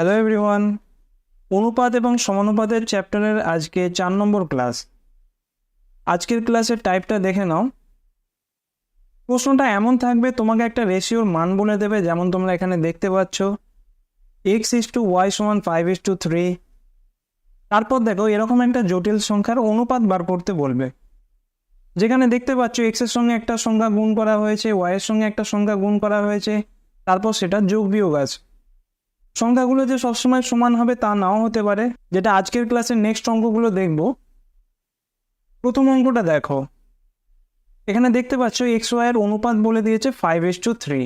Hello everyone অনুপাত এবং সমানুপাতের চ্যাপ্টারের আজকে চার নম্বর ক্লাস আজকের ক্লাসের টাইপটা দেখে নাও। প্রশ্নটা এমন থাকবে, তোমাকে একটা রেশিওর মান বলে দেবে, যেমন তোমরা এখানে দেখতে পাচ্ছ। এক্স ইস টু ওয়াই সমান ফাইভ ইস টু থ্রি তারপর দেখো, এরকম একটা জটিল সংখ্যার অনুপাত বার করতে বলবে। যেখানে দেখতে পাচ্ছ এক্সের সঙ্গে একটা সংখ্যা গুণ করা হয়েছে ওয়াইয়ের সঙ্গে একটা সংখ্যা গুণ করা হয়েছে, তারপর সেটা যোগ বিয়োগ আছে। সংখ্যাগুলো যে সবসময় সমান হবে তা নাও হতে পারে। যেটা আজকের ক্লাসের নেক্সট অঙ্কগুলো দেখব। প্রথম অঙ্কটা দেখো। এখানে দেখতে পাচ্ছ এক্স ওয়াইয়ের অনুপাত বলে দিয়েছে ফাইভ এস টু থ্রি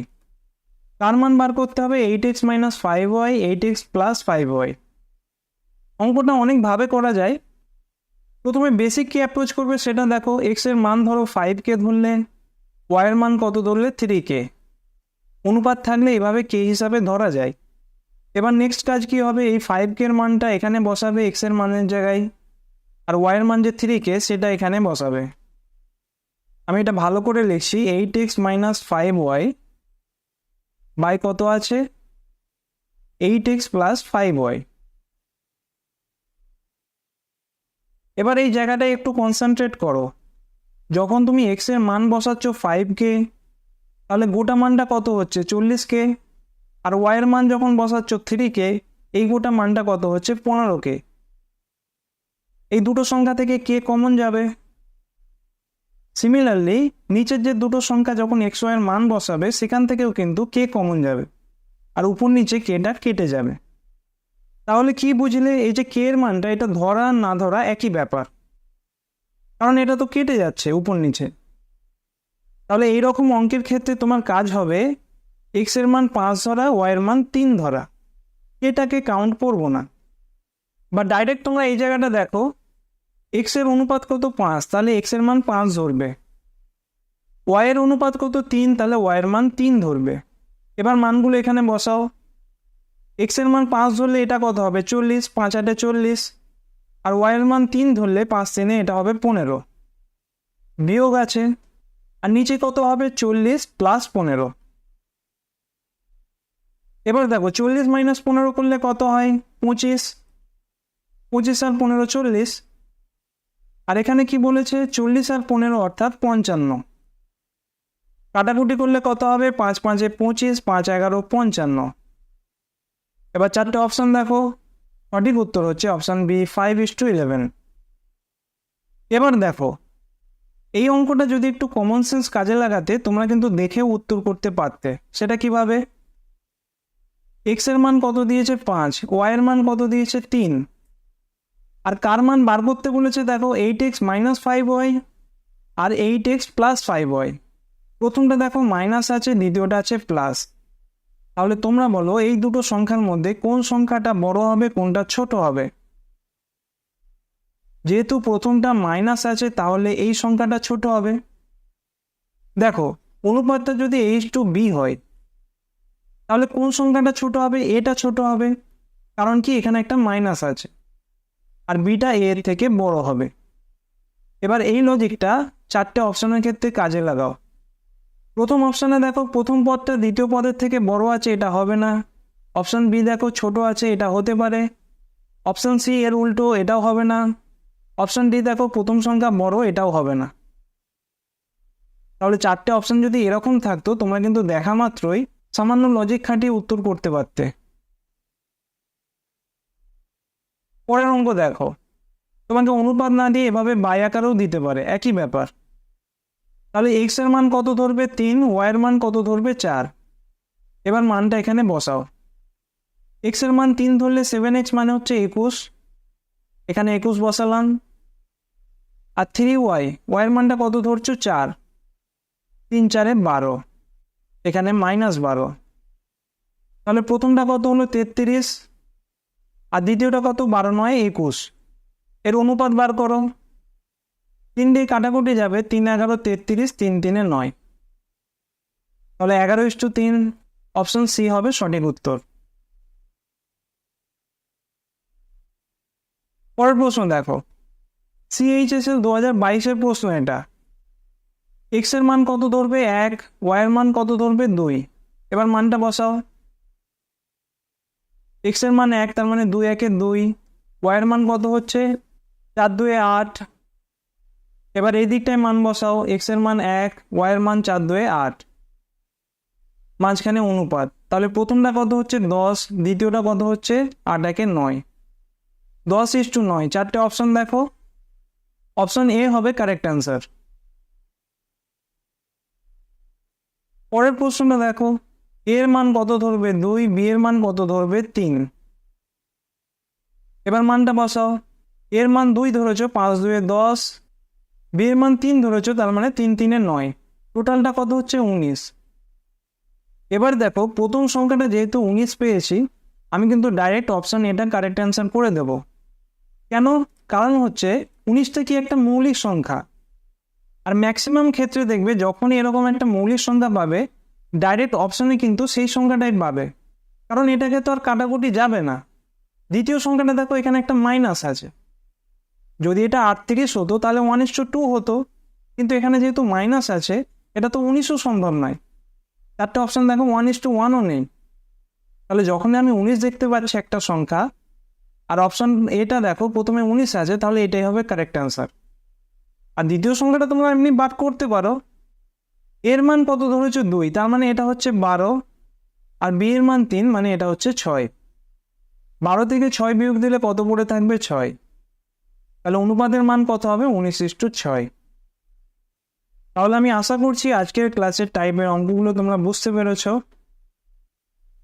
তার মান বার করতে হবে eight X minus five Y eight X plus five Y অঙ্কটা অনেকভাবে করা যায়। প্রথমে বেসিক কী অ্যাপ্রোচ করবে সেটা দেখো। এক্সের মান ধরো ফাইভ কে ধরলে ওয়াইয়ের মান কত ধরলে থ্রি কে অনুপাত থাকলে এভাবে কে হিসাবে ধরা যায়। এবার নেক্সট কাজ কি হবে? এই ফাইভ কের মানটা এখানে বসাবে এক্সের মানের জায়গায়। আর ওয়াইয়ের মান যে থ্রি কে সেটা এখানে বসাবে। আমি এটা ভালো করে লিখছি eight X minus five Y by কত আছে? Eight X plus five Y এবার এই জায়গাটায় একটু কনসেন্ট্রেট করো। যখন তুমি এক্সের মান বসাচ্ছ ফাইভ কে তাহলে গোটা মানটা কত হচ্ছে? চল্লিশ কে আর ওয়াইয়ের মান যখন বসাচ্ছ থ্রি কে এই গোটা মানটা কত হচ্ছে পনেরো কে এই দুটো সংখ্যা থেকে কে কমন যাবে। সিমিলারলি নিচের যে দুটো সংখ্যা যখন এক্স ওয়াইয়ের মান বসাবে, সেখান থেকেও কিন্তু কে কমন যাবে। আর উপর নিচে কেটা কেটে যাবে। তাহলে কি বুঝলে, এই যে কে এর মানটা, এটা ধরা না ধরা একই ব্যাপার। কারণ এটা তো কেটে যাচ্ছে উপর নিচে। তাহলে এই রকম অঙ্কের ক্ষেত্রে তোমার কাজ হবে এক্সের মান পাঁচ ধরা ওয়াইয়ের মান তিন ধরা। এটাকে কাউন্ট করব না। বা ডাইরেক্ট তোমরা এই জায়গাটা দেখো এক্সের অনুপাত কত পাঁচ, তাহলে এক্সের মান পাঁচ ধরবে। ওয়াইয়ের অনুপাত কত তিন, তাহলে ওয়াইয়ের মান তিন ধরবে। এবার মানগুলো এখানে বসাও। এক্সের মান পাঁচ ধরলে এটা কত হবে? চল্লিশ, পাঁচ আটে চল্লিশ। আর ওয়াইয়ের মান তিন ধরলে পাঁচ তিনে এটা হবে পনেরো। বিয়োগ আছে। আর নিচে কত হবে? চল্লিশ প্লাস পনেরো। এবার দেখো চল্লিশ মাইনাস পনেরো করলে কত হয়? পঁচিশ। পঁচিশ আর পনেরো চল্লিশ। আর এখানে কি বলেছে? চল্লিশ আর পনেরো অর্থাৎ পঞ্চান্ন। কাটাকুটি করলে কত হবে? পাঁচ পাঁচে পঁচিশ, পাঁচ এগারো, পঞ্চান্ন। এবার চারটে অপশান দেখো। সঠিক উত্তর হচ্ছে option B five is to eleven এবার দেখো, এই অঙ্কটা যদি একটু কমন সেন্স কাজে লাগাতে তোমরা কিন্তু দেখেও উত্তর করতে পারতে। সেটা কীভাবে? এক্সের মান কত দিয়েছে? পাঁচ। ওয়াইয়ের মান কত দিয়েছে? তিন। আর কার মান বার করতে বলেছে? দেখো eight X minus five Y আর eight X plus five Y প্রথমটা দেখো মাইনাস আছে, দ্বিতীয়টা আছে প্লাস তাহলে তোমরা বলো, এই দুটো সংখ্যার মধ্যে কোন সংখ্যাটা বড় হবে, কোনটা ছোট হবে? যেহেতু প্রথমটা মাইনাস আছে, তাহলে এই সংখ্যাটা ছোট হবে। দেখো, অনুপাতটা যদি এইচ টু বি হয় তাহলে কোন সংখ্যাটা ছোট হবে? এটা ছোট হবে। কারণ কি? এখানে একটা মাইনাস আছে। আর বিটা এর থেকে বড় হবে। এবার এই লজিকটা চারটে অপশনের ক্ষেত্রে কাজে লাগাও। প্রথম অপশানে দেখো, প্রথম পদটা দ্বিতীয় পদের থেকে বড় আছে, এটা হবে না। অপশান বি দেখো, ছোট আছে, এটা হতে পারে। অপশান সি এর উল্টো, এটাও হবে না। অপশান ডি দেখো, প্রথম সংখ্যা বড়, এটাও হবে না। তাহলে চারটে অপশান যদি এরকম থাকতো, তোমরা কিন্তু দেখা মাত্রই সামান্য লজিক খাটিয়ে উত্তর করতে পারতে। পরের অঙ্ক দেখো। তোমাকে অনুপাত না দিয়ে এভাবে বাই আকারেও দিতে পারে। একই ব্যাপার। তাহলে এক্সের মান কত ধরবে? তিন ওয়াইয়ের মান কত ধরবে? চার। এবার মানটা এখানে বসাও। এক্সের মান তিন ধরলে সেভেন এক্স মানে হচ্ছে একুশ। এখানে একুশ বসালাম। আর থ্রি ওয়াই ওয়াইয়ের মানটা কত ধরছো? চার। তিন, চারে বারো। এখানে মাইনাস বারো। তাহলে প্রথমটা কত হলো? তেত্রিশ। আর দ্বিতীয়টা কত? বারো নয়, একুশ। এর অনুপাত বার করো। তিন দিয়ে কাটাকুটি যাবে, তিন এগারো, তেত্রিশ, তিন তিনে নয়। তাহলে এগারো ইস্টু তিন অপশন সি হবে সঠিক উত্তর। পরের প্রশ্ন দেখো। সিএইচএসএল দু হাজার বাইশের প্রশ্ন এটা। এক্সের মান কত ধরবে? এক। ওয়াইয়ের মান কত ধরবে? দুই। এবার মানটা বসাও। এক্সের মান এক, তার মানে দুই, একে দুই। ওয়াইয়ের মান কত হচ্ছে? চার দুয়ে আট। এবার এই দিকটায় মান বসাও। এক্সের মান এক ওয়াইয়ের মান চার দুয়ে আট। মাঝখানে অনুপাত। তাহলে প্রথমটা কত হচ্ছে? দশ। দ্বিতীয়টা কত হচ্ছে? আট, একে নয়। দশ ইস টু নয়। চারটে অপশন দেখো। অপশন এ হবে কারেক্ট অ্যান্সার। পরের প্রশ্নটা দেখো, এর মান কত ধরবে দুই, বি এর মান কত ধরবে তিন? এবার মানটা বসাও, এর মান দুই ধরেছো পাঁচ দুয়ে দশ, বি এর মান তিন ধরেছো তার মানে তিন তিনে নয়, টোটালটা কত হচ্ছে উনিশ। এবার দেখো, প্রথম সংখ্যাটা যেহেতু উনিশ পেয়েছি, আমি কিন্তু ডাইরেক্ট অপশান এটা কারেক্ট অ্যান্সার করে দেব। কেন? কারণ হচ্ছে উনিশটা কি একটা মৌলিক সংখ্যা আর ম্যাক্সিমাম ক্ষেত্রে দেখবে যখনই এরকম একটা মৌলিক সংখ্যা পাবে ডাইরেক্ট অপশানে কিন্তু সেই সংখ্যাটাই পাবে। কারণ এটাকে তো আর কাটাকুটি যাবে না। দ্বিতীয় সংখ্যাটা দেখো, এখানে একটা মাইনাস আছে। যদি এটা আটত্রিশ হতো তাহলে ওয়ান ইস টু হতো। কিন্তু এখানে যেহেতু মাইনাস আছে, এটা তো উনিশও সম্ভব নয়। চারটে অপশান দেখো ওয়ান ইস টু ওয়ানও নেই। তাহলে যখনই আমি উনিশ দেখতে পাচ্ছি একটা সংখ্যা, আর অপশান এটা দেখো, প্রথমে উনিশ আছে, তাহলে এটাই হবে কারেক্ট অ্যান্সার আর দ্বিতীয় সংখ্যাটা তোমরা এমনি বাদ করতে পারো। এর মান কত ধরেছো? দুই। তার মানে এটা হচ্ছে বারো। আর বি এর মান তিন মানে এটা হচ্ছে ছয়। বারো থেকে ছয় বিয়োগ দিলে কত পড়ে থাকবে? ছয়। তাহলে অনুপাতের মান কত হবে? উনিশ ইস্টু ছয়। তাহলে আমি আশা করছি আজকের ক্লাসের টাইপের অঙ্কগুলো তোমরা বুঝতে পেরেছ।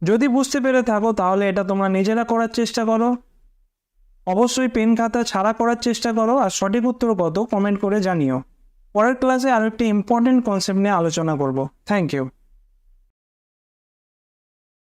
যদি বুঝতে পেরে থাকো, তাহলে এটা তোমরা নিজেরা করার চেষ্টা করো। অবশ্যই পেন খাতা ছাড়া করার চেষ্টা করো আর সঠিক উত্তর কত কমেন্ট করে জানিও। পরের ক্লাসে আরও একটি ইম্পর্টেন্ট কনসেপ্ট নিয়ে আলোচনা করব। Thank you